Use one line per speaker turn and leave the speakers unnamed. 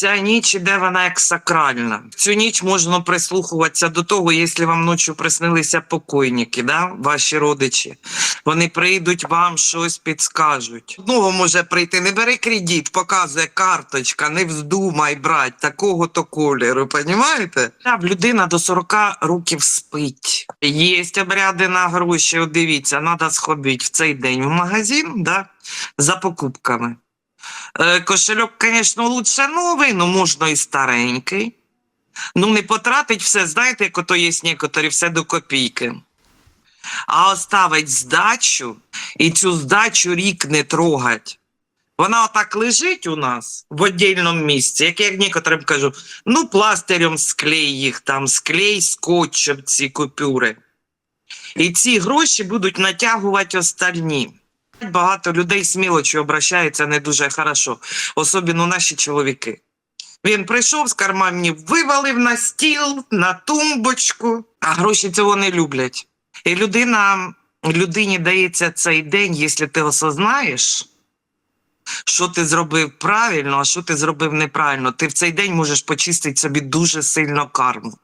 Ця ніч іде вона як сакральна. Цю ніч можна прислухуватися до того, якщо вам ночі приснилися покойники, да? ваші родичі. Вони прийдуть вам щось підскажуть. Одного може прийти, не бери кредит, показує карточка, не вздумай брати такого то кольору, понімаєте? Так, людина до 40 років спить. Є обряди на гроші, дивіться, треба сходити в цей день в магазин да? за покупками. Е, Кошельок, звісно, лучше новий, ну можна і старенький. Ну, не потратить все, знаєте, як ото є некоторі, все до копійки. А оставить здачу і цю здачу рік не трогать. Вона отак лежить у нас в віддільному місці, як я некоторим кажу, ну, пластирем склей їх там, склей скотчем ці купюри. І ці гроші будуть натягувати остальні. Багато людей з мілочі обращаються не дуже хорошо, особливо наші чоловіки. Він прийшов з карманів, вивалив на стіл, на тумбочку, а гроші цього не люблять. І людина, людині дається цей день, якщо ти осознаєш, що ти зробив правильно, а що ти зробив неправильно, ти в цей день можеш почистити собі дуже сильно карму.